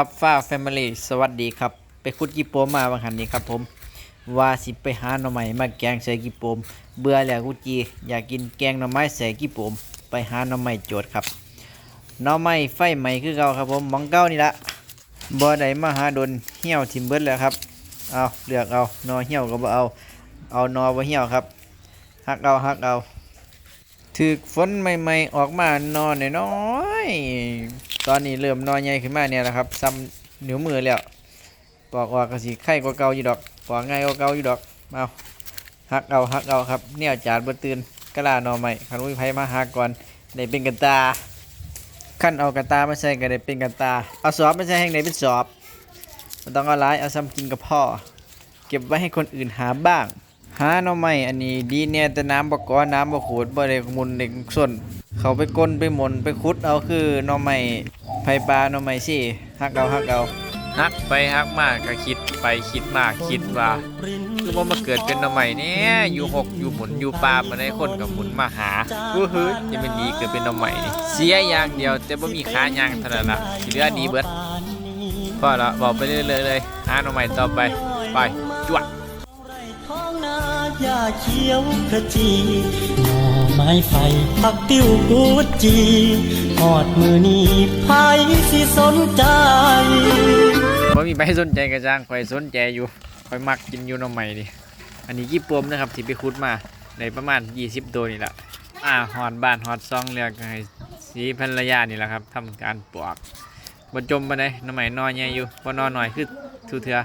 ซับฟ้าแฟมิลี่สวัสดีครับ ไปคุดกิโปมมาบางหันนี้ครับผม ว่าสิไปหาหน่อไม้มาแกงใส่กิโปม เบื่อแล้วกุจีอยากกินแกงหน่อไม้ใส่กิโปม ไปหาหน่อไม้โจทย์ครับหน่อไม้ไฟใหม่คือเก่าครับผมมองเก้านี่ละบ่ได้มาหาดนเหี่ยวทิมเบิดแล้วครับเอาเลือกเอานอเหี่ยวก็บ่เอาเอานอบ่เหี่ยวครับฮักเอาฮักเอา ถึกฝนใหม่ๆออกมานอนน้อยตอนนี้เริ่มนอนใหญ่ขึ้นมาเนี่ยแหละครับซ้ำเหนิ้วมือแล้วปอกออกก็สิไข่กว่าเก่าอยู่ดอกปอกง่ายกว่าเก่าอยู่ดอกเอาหักเอาหักเอาครับเนี่ยจาดบ่ตื่นกะลานอใหม่คันวิไผมาหาก่อนได้เป็นกันตาขั้นเอากันตาไมาใส่ก็ได้เป็นกันตาเอาสอบไมาใส่แห่งไหนเป็นสอบมันต้องเอาหลายเอาซ้ำกินกับพ่อ เก็บไว้ให้คนอื่นหาบ้าง หาหน่อไม้อันนี้ดีเนี่ยแต่น้ำบ่ก้อน้ำบ่ขูดบ่ได้มุนเด็กส่วนเขาไปก้นไปหมนไปขุดเอาคือหน่อไม้ไผปลาหน่อไม้สิฮักเอาฮักเอาฮักไปฮักมาก็คิดไปคิดมากคิดว่าคือว่ามาเกิดเป็นหน่อไม้เนี่ยอยู่หกอยู่หมุนอยู่ปลามาได้คนกับหมุนมาหาอู้หือจะเป็นดีเกิดเป็นหน่อไม้นี่เสียอย่างเดียวแต่บ่มีขาย่างเท่านั้นละเหลือดีเบิดพอละบอกไปเรื่อยๆเลยหาหน่อไม้ต่อไปไปจวด องนาหญ้าเขียวขจีหน่อไม้ไผ่ผักติ้วกูจีหอดมือนี้ไผสิสนใจบ่มีใครสนใจกระจ้างคอยสนใจอยู่คอยมักกินอยู่หน้องใหม่ดิอันนี้กี่ปมนะครับที่ไปคุดมาในประมาณ 20 ตัวนี่แหละอ่าหอดบ้านหอดซองเรียกให้สีภรรยานี่แหละครับทำการปลอกบนจมไปได้น้องใหม่นอนใหญ่อยู่พอนอนหน่อยคือทุเถือ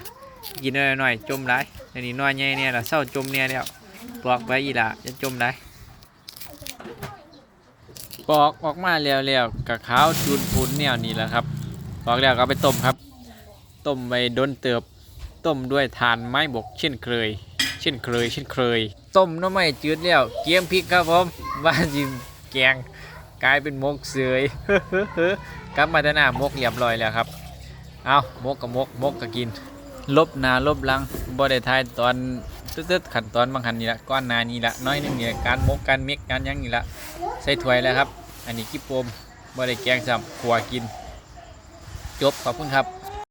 กินหน้อยหน่อยจมได้ อันนี้นอนใหญ่เนี่ยละเศร้าจมเนี่ยแล้วปลอกไปอีละจะจมได้ปอกออกมาแล้วๆกับขาวจูนพูนแนวนี่แหละครับปอกแล้วก็ไปต้มครับ ต้มไปโดนเติบ ต้มด้วยทานไม้บกเช่นเคย เช่นเคย เช่นเคย ต้มน้ำไม่จืดแล้วเกี๊ยมพริกครับผมว่าจิมแกงกลายเป็นมกเสยกลับมาด้านหน้ามกเรียบร้อยแล้วครับ เอามกกับมกมกกับกิน ลบนาลบลังบ่ได้ทายตอนตึ๊ดๆขั้นตอนบางขันนี่ละก้อนนานี่ละน้อยนึงนี่ละการมกการเมกการยังนี่ละใส่ถ้วยแล้วครับ อันนี้กิ๊บโปมบ่ได้แกงซ้ำขัวกิน จบขอบคุณครับ